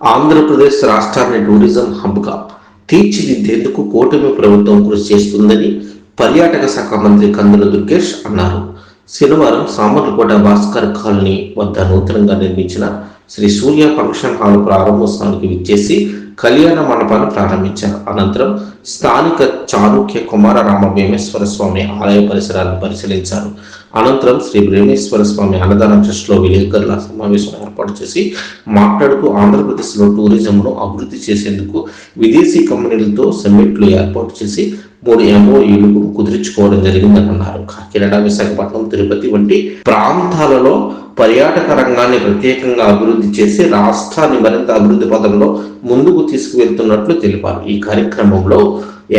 ఆంధ్రప్రదేశ్ రాష్ట్రాన్ని టూరిజం హబ్గా తీర్చిదిద్దేందుకు కూటమి ప్రభుత్వం కృషి చేస్తుందని పర్యాటక శాఖ మంత్రి కందుల దుర్గేష్ అన్నారు. శనివారం సామర్లకోట భాస్కర్ కాలనీ వద్ద నూతనంగా నిర్మించిన శ్రీ సూర్య ఫంక్షన్ హాల్ ప్రారంభోత్సవానికి విచ్చేసి కళ్యాణ మండపాన్ని ప్రారంభించారు. అనంతరం స్థానిక చాణుక్య కుమారరామ భీమేశ్వర స్వామి ఆలయ పరిసరాలను పరిశీలించారు. అనంతరం శ్రీ భీమేశ్వర స్వామి అన్నదాన ట్రస్ట్లో విలేకరుల సమావేశం ఏర్పాటు చేసి మాట్లాడుతూ ఆంధ్రప్రదేశ్లో టూరిజంను అభివృద్ధి చేసేందుకు విదేశీ కంపెనీలతో సమ్మిట్లు ఏర్పాటు చేసి మూడు ఎంఓఈలు కుదుర్చుకోవడం జరిగిందని అన్నారు కాకినాడ విశాఖపట్నం తిరుపతి వంటి ప్రాంతాలలో పర్యాటక రంగాన్ని ప్రత్యేకంగా అభివృద్ధి చేసి రాష్ట్రాన్ని మరింత అభివృద్ధి పథంలో ముందుకు తీసుకువెళ్తున్నట్లు తెలిపారు. ఈ కార్యక్రమంలో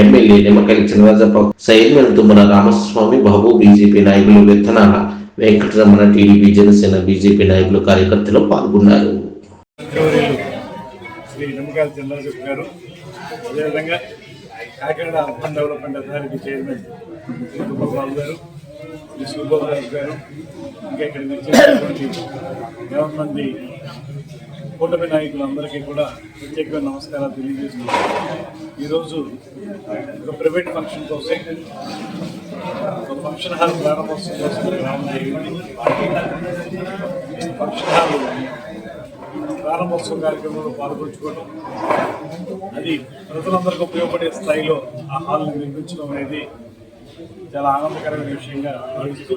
ఎమ్మెల్యే నిమ్మకాయల చినరాజప్ప సైన్యం తుమ్మల రామస్వామి బాబు బీజేపీ నాయకులు విత్తనాల వెంకటరమణ టీడీపీ జనసేన బీజేపీ నాయకులు కార్యకర్తలు పాల్గొన్నారు. శ్రీ నిమ్మకాయల చంద్రశేఖర్ గారు అదేవిధంగా Kakinada urban development authority chairman Sri garu Sri Subbaraju గారు ఇంకా ఇక్కడ వచ్చేటువంటి యాభై మంది కూటమి నాయకులందరికీ కూడా ప్రత్యేకమైన నమస్కారాలు తెలియజేస్తున్నాను. ఈరోజు ఒక ప్రైవేట్ ఫంక్షన్ కోసం ఒక ఫంక్షన్ హాల్ ప్రారంభోత్సవం కోసం జరిగింది ఫంక్షన్ హాల్ ప్రారంభోత్సవ కార్యక్రమంలో పాల్గొంచుకోవడం అది ప్రజలందరికీ ఉపయోగపడే స్థాయిలో ఆ హాల్ని నిర్మించడం అనేది చాలా ఆనందకరమైన విషయంగా భావిస్తూ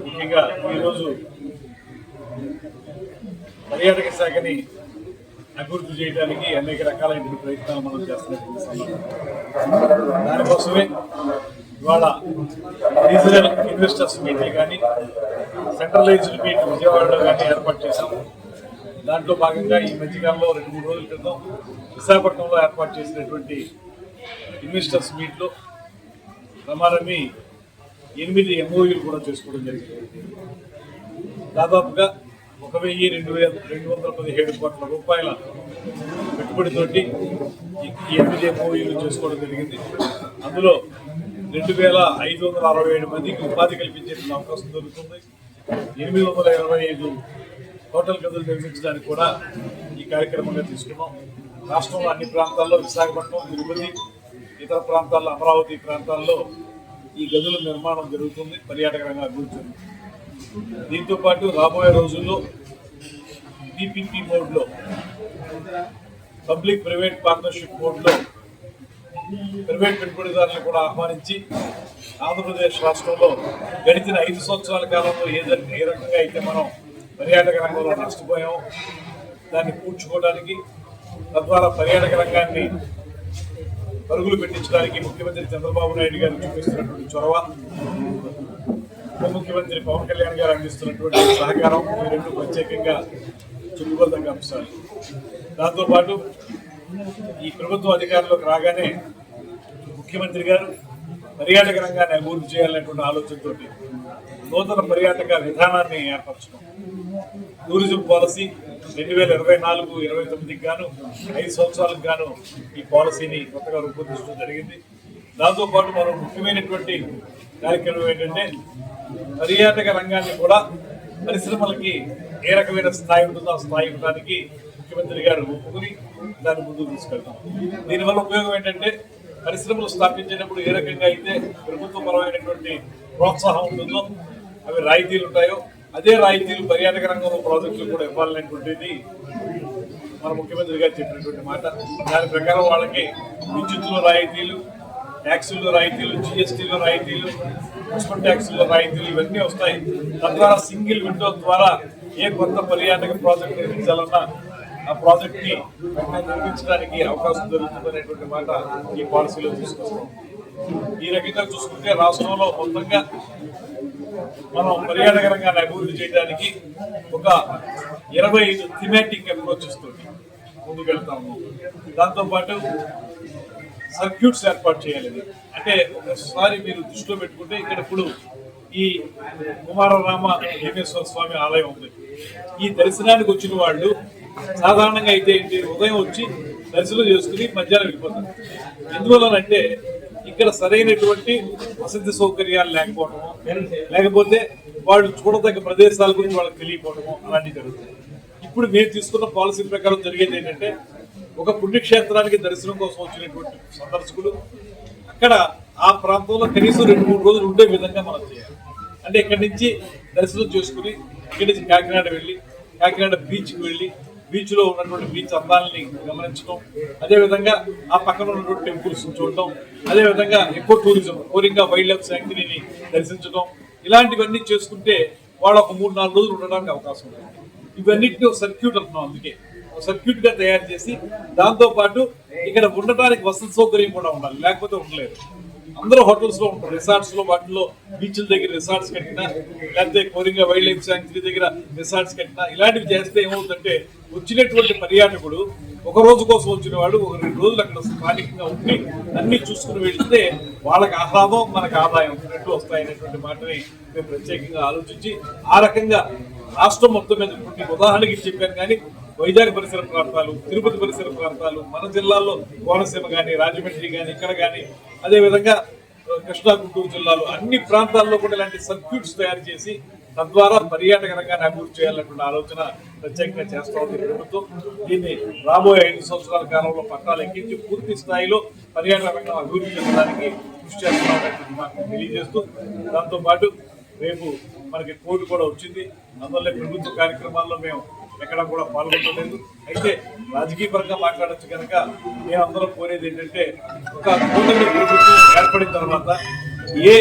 ముఖ్యంగా ఈరోజు పర్యాటక శాఖని అభివృద్ధి చేయడానికి అనేక రకాలైన ప్రయత్నాలు మనం చేస్తున్నటువంటి దానికోసమే ఇవాళ రీజనల్ ఇన్వెస్టర్స్ మీటింగ్ కానీ సెంట్రలైజ్డ్ మీట్ విజయవాడలో కానీ ఏర్పాటు చేశాము దాంట్లో భాగంగా ఈ మధ్యకాలంలో రెండు మూడు రోజుల క్రితం విశాఖపట్నంలో ఏర్పాటు చేసినటువంటి ఇన్వెస్టర్స్ మీట్లో ప్రమాణమి ఎనిమిది ఎంఓయూలు కూడా చేసుకోవడం జరిగింది. దాదాపుగా ఒక వెయ్యి రెండు వేల రెండు వందల పదిహేడు కోట్ల రూపాయల పెట్టుబడితోటి ఎనిమిది ఎంఓయూలు చేసుకోవడం జరిగింది. అందులో రెండు వేల ఐదు వందల అరవై ఏడు మందికి ఉపాధి కల్పించే అవకాశం దొరుకుతుంది. ఎనిమిది వందల ఇరవై ఐదు హోటల్ గదులు నిర్మించడానికి కూడా ఈ కార్యక్రమంగా తీసుకున్నాం. రాష్ట్రంలో అన్ని ప్రాంతాల్లో విశాఖపట్నం తిరుపతి ఇతర ప్రాంతాల్లో అమరావతి ప్రాంతాల్లో ఈ గదుల నిర్మాణం జరుగుతుంది పర్యాటక రంగం అభివృద్ధి దీంతో పాటు రాబోయే రోజుల్లో పీపీపీ మోడ్లో పబ్లిక్ ప్రైవేట్ పార్ట్నర్షిప్ మోడ్లో ప్రైవేట్ పెట్టుబడిదారులను కూడా ఆహ్వానించి ఆంధ్రప్రదేశ్ రాష్ట్రంలో గడిచిన ఐదు సంవత్సరాల కాలంలో ఏ ఏ రకంగా అయితే మనం పర్యాటక రంగంలో నష్టపోయామో దాన్ని పూడ్చుకోవడానికి తద్వారా పర్యాటక రంగాన్ని పరుగులు పెట్టించడానికి ముఖ్యమంత్రి చంద్రబాబు నాయుడు గారు చూపిస్తున్నటువంటి చొరవ ఉప ముఖ్యమంత్రి పవన్ కళ్యాణ్ గారు అందిస్తున్నటువంటి సహకారం ఈ రెండు ప్రత్యేకంగా చెప్పుకోదగ్గ అంశాలు దాంతోపాటు ఈ ప్రభుత్వ అధికారంలోకి రాగానే ముఖ్యమంత్రి గారు పర్యాటక రంగాన్ని అభివృద్ధి చేయాలనేటువంటి ఆలోచనతో నూతన పర్యాటక విధానాన్ని ఏర్పరచడం. టూరిజం పాలసీ రెండు వేల ఇరవై నాలుగు ఇరవై తొమ్మిదికి గాను ఐదు సంవత్సరాలకు గాను ఈ పాలసీని కొత్తగా రూపొందించడం జరిగింది. దాంతోపాటు మరో ముఖ్యమైనటువంటి కార్యక్రమం ఏంటంటే పర్యాటక రంగాన్ని కూడా పరిశ్రమలకి ఏ రకమైన స్థాయి ఉంటుందో ఆ స్థాయి ఇవ్వడానికి ముఖ్యమంత్రి గారు ఒప్పుకుని దాన్ని ముందుకు తీసుకెళ్తాం. దీనివల్ల ఉపయోగం ఏంటంటే పరిశ్రమలు స్థాపించేటప్పుడు ఏ రకంగా అయితే ప్రభుత్వపరమైనటువంటి ప్రోత్సాహం ఉంటుందో అవి రాయితీలు ఉంటాయో అదే రాయితీలు పర్యాటక రంగంలో ప్రాజెక్టులు కూడా ఇవ్వాలనేటువంటిది మన ముఖ్యమంత్రి గారు చెప్పినటువంటి మాట. దాని ప్రకారం వాళ్ళకి విద్యుత్తులో రాయితీలు ట్యాక్సుల్లో రాయితీలు జిఎస్టీలో రాయితీలు మున్సిపల్ ట్యాక్సుల్లో రాయితీలు ఇవన్నీ వస్తాయి. తద్వారా సింగిల్ విండో ద్వారా ఏ కొత్త పర్యాటక ప్రాజెక్ట్ నిర్మించాలన్నా ఆ ప్రాజెక్ట్ని నిర్మించడానికి అవకాశం దొరుకుతుందనేటువంటి మాట ఈ పాలసీలో తీసుకొస్తాం. ఈ రకంగా చూసుకుంటే రాష్ట్రంలో మొత్తంగా మనం పర్యాటక రంగాన్ని అభివృద్ధి చేయడానికి ఒక ఇరవై ఐదు థిమాటిక్ అప్రోచెస్ తోటి ముందుకెళ్తాము. దాంతోపాటు సర్క్యూట్స్ ఏర్పాటు చేయాలి అంటే ఒకసారి మీరు దృష్టిలో పెట్టుకుంటే ఇక్కడ ఇప్పుడు ఈ కుమారరామ హేమేశ్వర స్వామి ఆలయం ఉంది. ఈ దర్శనానికి వచ్చిన వాళ్ళు సాధారణంగా అయితే ఉదయం వచ్చి దర్శనం చేసుకుని మధ్యాహ్నం వెళ్ళిపోతారు. ఎందువలనంటే ఇక్కడ సరైనటువంటి వసతి సౌకర్యాలు లేకపోవడము లేకపోతే వాళ్ళు చూడదగ్గ ప్రదేశాల గురించి వాళ్ళకి తెలియకపోవడము అలాంటివి జరుగుతుంది ఇప్పుడు మేము తీసుకున్న పాలసీ ప్రకారం జరిగేది ఏంటంటే ఒక పుణ్యక్షేత్రానికి దర్శనం కోసం వచ్చినటువంటి సందర్శకులు అక్కడ ఆ ప్రాంతంలో కనీసం రెండు మూడు రోజులు ఉండే విధంగా మనం చేయాలి. అంటే ఇక్కడి నుంచి దర్శనం చేసుకుని ఇక్కడి నుంచి కాకినాడ వెళ్ళి కాకినాడ బీచ్కి వెళ్ళి బీచ్లో ఉన్నటువంటి బీచ్ అందాలని గమనించడం అదే విధంగా ఆ పక్కన ఉన్నటువంటి టెంపుల్స్ చూడటం. అదే విధంగా ఎక్కువ టూరిజం కోరింగా వైల్డ్ లైఫ్ శాంక్చురీని దర్శించడం ఇలాంటివన్నీ చేసుకుంటే వాళ్ళు ఒక మూడు నాలుగు రోజులు ఉండడానికి అవకాశం ఉంది. ఇవన్నిటిని ఒక సర్క్యూట్ అంటున్నాం అందుకే. ఒక సర్క్యూట్గా తయారు చేసి దాంతో పాటు ఇక్కడ ఉండటానికి వసతి సౌకర్యం కూడా ఉండాలి. లేకపోతే ఉండలేదు. అందరూ హోటల్స్లో ఉంటారు. రిసార్ట్స్లో వాటిలో బీచ్ల దగ్గర రిసార్ట్స్ కట్టినా లేకపోతే కోరింగా వైల్డ్ లైఫ్ శాంక్చురీ దగ్గర రిసార్ట్స్ కట్టినా ఇలాంటివి చేస్తే ఏమవుతుందంటే వచ్చినటువంటి పర్యాటకుడు ఒక రోజు కోసం వచ్చిన వాడు ఒక రెండు రోజులు అక్కడ స్థానికంగా ఉండి అన్ని చూసుకుని వెళ్తే వాళ్ళకి ఆహ్లాదం మనకు ఆదాయం రెండు వస్తాయనేటువంటి మాటని మేము ప్రత్యేకంగా ఆలోచించి ఆ రకంగా రాష్ట్రం మొత్తం మీద ఉదాహరణకి చెప్పాను కానీ వైజాగ్ పరిసర ప్రాంతాలు తిరుపతి పరిసర ప్రాంతాలు మన జిల్లాలో కోనసీమ కానీ రాజమండ్రి కానీ ఇక్కడ కానీ అదేవిధంగా కృష్ణా గుంటూరు జిల్లాలో అన్ని ప్రాంతాల్లో కూడా ఇలాంటి సర్క్యూట్స్ తయారు చేసి తద్వారా పర్యాటక రంగాన్ని అభివృద్ధి చేయాలన్నటువంటి ఆలోచన ప్రత్యేకంగా చేస్తూ ఉంది ప్రభుత్వం. దీన్ని రాబోయే ఐదు సంవత్సరాల కాలంలో పట్టాలు ఎక్కించి పూర్తి స్థాయిలో పర్యాటక రంగం అభివృద్ధి చెందడానికి కృషి చేస్తున్నామనేటువంటి మాకు తెలియజేస్తూ దాంతోపాటు రేపు మనకి కోర్టు కూడా వచ్చింది. అందువల్ల ప్రభుత్వ కార్యక్రమాల్లో మేము ఎక్కడ కూడా పాల్గొనలేదు. అయితే రాజకీయ పరంగా మాట్లాడొచ్చు కనుక నేను అందరూ కోరేది ఏంటంటే ఒక కూటమి ప్రభుత్వం ఏర్పడిన తర్వాత ఏ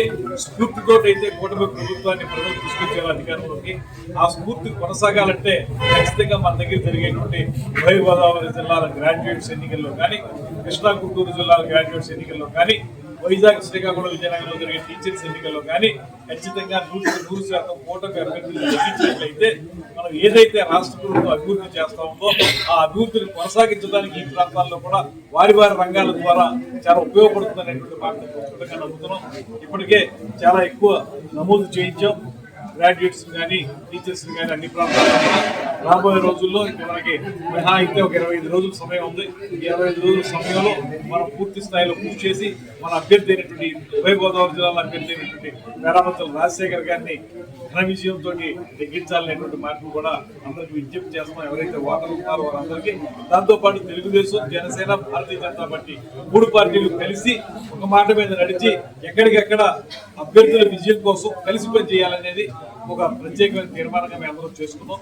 స్ఫూర్తితో అయితే కూటమి ప్రభుత్వాన్ని ప్రజలు తీసుకొచ్చారో అధికారంలోకి ఆ స్ఫూర్తి కొనసాగాలంటే ఖచ్చితంగా మన దగ్గర జరిగేటువంటి ఉభయ గోదావరి జిల్లాల గ్రాడ్యుయేట్స్ ఎన్నికల్లో కానీ కృష్ణా గుంటూరు జిల్లాల గ్రాడ్యుయేట్స్ ఎన్నికల్లో కానీ వైజాగ్ శ్రీకాకుళం విజయనగరంలో జరిగే టీచర్స్ ఎన్నికల్లో కానీ ఖచ్చితంగా నూరు నూరు శాతం కూటమి అభ్యర్థులు లభించినట్లయితే మనం ఏదైతే రాష్ట్ర ప్రభుత్వం అభివృద్ధి చేస్తా ఉందో ఆ అభివృద్ధిని కొనసాగించడానికి ఈ ప్రాంతాల్లో కూడా వారి వారి రంగాల ద్వారా చాలా ఉపయోగపడుతుంది అనేటువంటి మాట ఖచ్చితంగా నమ్ముతున్నాం ఇప్పటికే చాలా ఎక్కువ నమోదు చేయించాం. గ్రాడ్యుయేట్స్ కానీ టీచర్స్ కానీ అన్ని ప్రాంతాల్లో రాబోయే రోజుల్లో ఇంకా మనకి మినహా అయితే ఒక ఇరవై ఐదు రోజుల సమయం ఉంది. ఇరవై ఐదు రోజుల సమయంలో మనం పూర్తి స్థాయిలో కృషి చేసి మన అభ్యర్థి అయినటువంటి ఉభయ గోదావరి జిల్లాలో అభ్యర్థి అయినటువంటి మేరామతుల రాజశేఖర్ గారిని ఘన విజయంతో నెగ్గించాలనేటువంటి మార్పు కూడా అందరికి విజ్ఞప్తి చేస్తున్నాం. ఎవరైతే ఓటర్లు ఉన్నారో వారందరికీ. దాంతోపాటు తెలుగుదేశం జనసేన భారతీయ జనతా పార్టీ మూడు పార్టీలు కలిసి ఒక మాట మీద నడిచి ఎక్కడికెక్కడ అభ్యర్థుల విజయం కోసం కలిసి పనిచేయాలనేది ఒక ప్రత్యేకమైన తీర్మానంగా మేము అందరం చేసుకున్నాం.